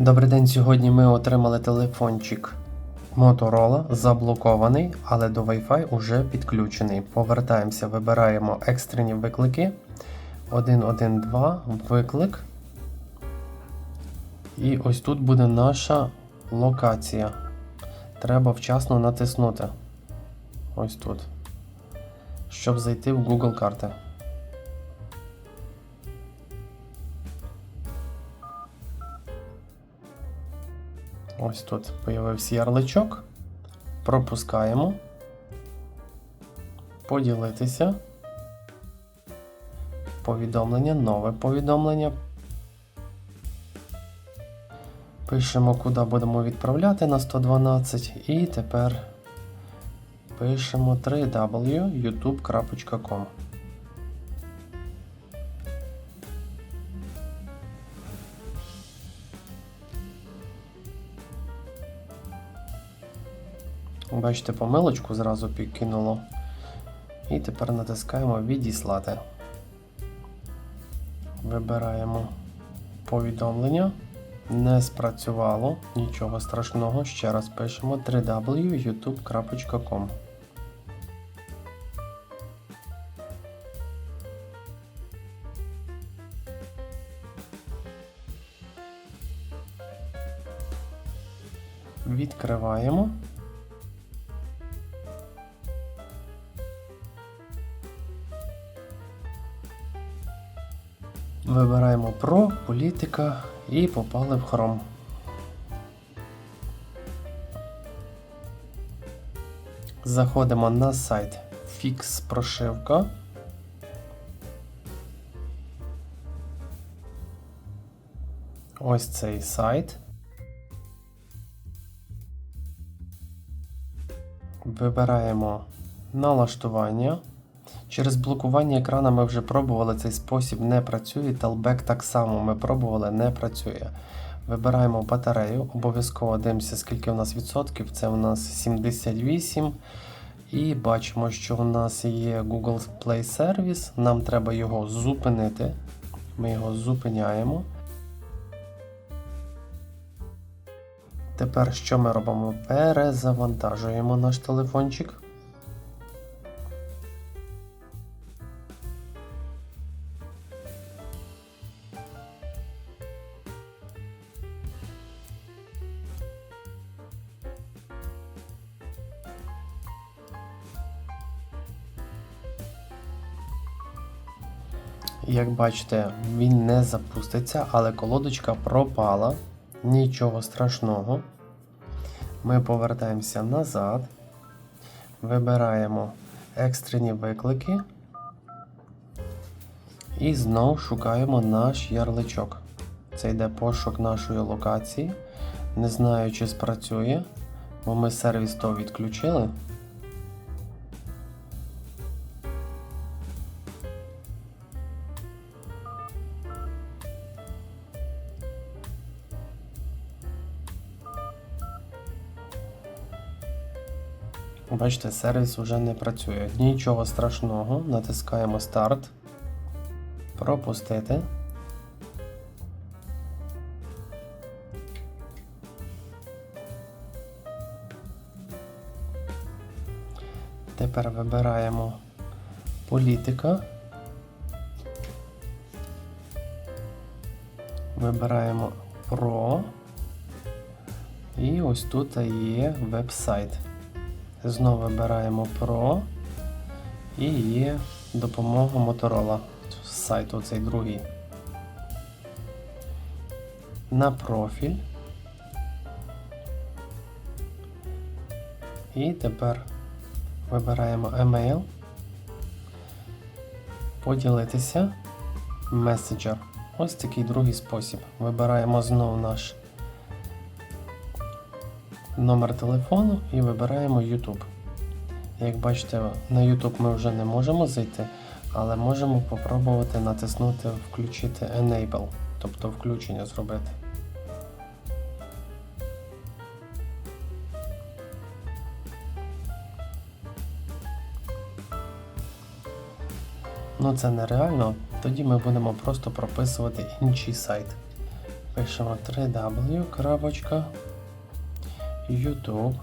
Добрий день. Сьогодні ми отримали телефончик Motorola, заблокований, але до Wi-Fi уже підключений. Повертаємося, вибираємо екстрені виклики. 112 виклик. І ось тут буде наша локація. Треба вчасно натиснути. Ось тут. Щоб зайти в Google карти. Ось тут появився ярличок. Пропускаємо. Поділитися. Повідомлення, нове повідомлення. Пишемо, куди будемо відправляти на 112. І тепер пишемо 3w.youtube.com. Бачите, помилочку зразу підкинуло. І тепер натискаємо Відіслати. Вибираємо повідомлення. Не спрацювало, нічого страшного. Ще раз пишемо www.youtube.com. Відкриваємо. Вибираємо про, політика і попали в Chrome. Заходимо на сайт Fix прошивка. Ось цей сайт. Вибираємо налаштування. Через блокування екрана ми вже пробували цей спосіб, не працює. Телбек так само ми пробували, не працює. Вибираємо батарею, обов'язково дивимося, скільки у нас відсотків. Це у нас 78. І бачимо, що у нас є Google Play Service. Нам треба його зупинити. Ми його зупиняємо. Тепер що ми робимо? Перезавантажуємо наш телефончик. Як бачите, він не запуститься, але колодочка пропала. Нічого страшного. Ми повертаємося назад. Вибираємо екстрені виклики. І знову шукаємо наш ярличок. Це йде пошук нашої локації. Не знаю, чи спрацює, бо ми сервіс то відключили. Бачите, сервіс вже не працює. Нічого страшного. Натискаємо старт. Пропустити. Тепер вибираємо політика. Вибираємо Pro. І ось тут є веб-сайт. Знову вибираємо Pro і є допомога Motorola з сайту цей другий. На профіль. І тепер вибираємо Email. Поділитися. Messenger. Ось такий другий спосіб. Вибираємо знову наш номер телефону і вибираємо YouTube. Як бачите, на YouTube ми вже не можемо зайти, але можемо попробувати натиснути Включити Enable, тобто включення зробити. Ну це нереально, тоді ми будемо просто прописувати інший сайт. Пишемо 3w, YouTube.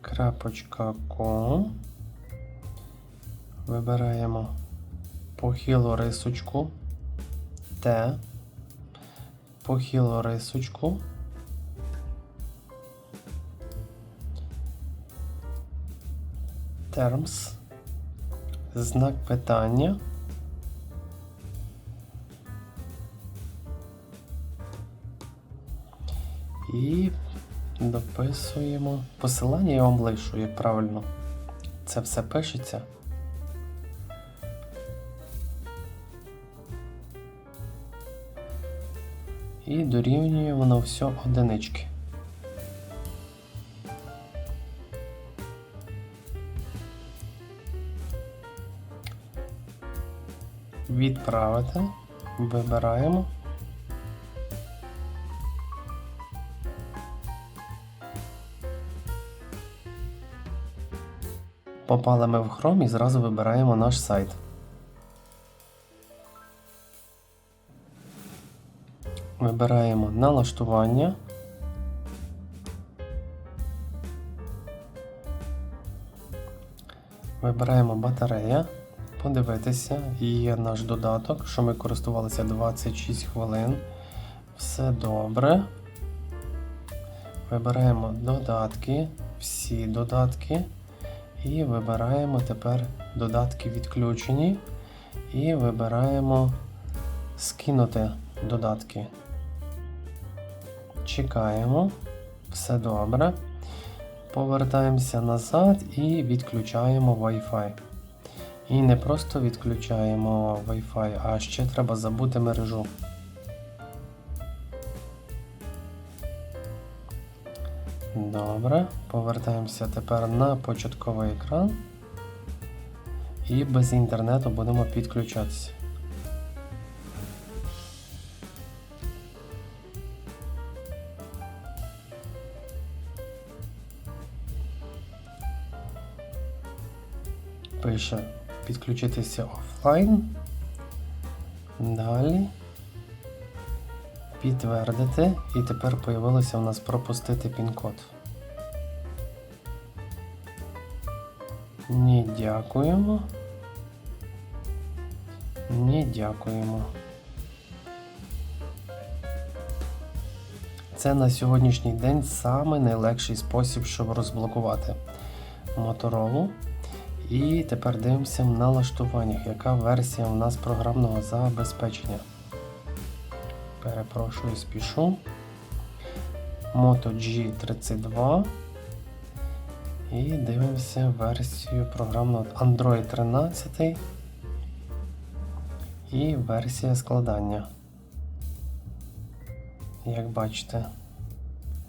Крапочка. Вибираємо похилу рисочку. Т. Похилу рисочку. Terms. Знак питання. І дописуємо. Посилання я вам лишу, як правильно. Це все пишеться. І дорівнює воно все одинички. Відправити. Вибираємо. Попали ми в Chrome і зразу вибираємо наш сайт. Вибираємо налаштування. Вибираємо батарея. Подивитися, є наш додаток, що ми користувалися 26 хвилин. Все добре. Вибираємо додатки, всі додатки. І вибираємо тепер додатки відключені. І вибираємо скинути додатки. Чекаємо. Все добре. Повертаємося назад і відключаємо Wi-Fi. І не просто відключаємо Wi-Fi, а ще треба забути мережу. Добре, повертаємося тепер на початковий екран. І без інтернету будемо підключатися. Пише підключитися офлайн. Далі. Підтвердити. І тепер появилося у нас пропустити пін-код. Ні, дякуємо. Ні, дякуємо. Це на сьогоднішній день саме найлегший спосіб, щоб розблокувати Motorola. І тепер дивимося в налаштуваннях, яка версія у нас програмного забезпечення. Перепрошую, спішу. Moto G32. І дивимося версію програмного Android 13 і версія складання. Як бачите.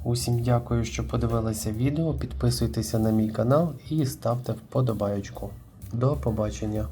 Усім дякую, що подивилися відео. Підписуйтеся на мій канал і ставте вподобайочку. До побачення!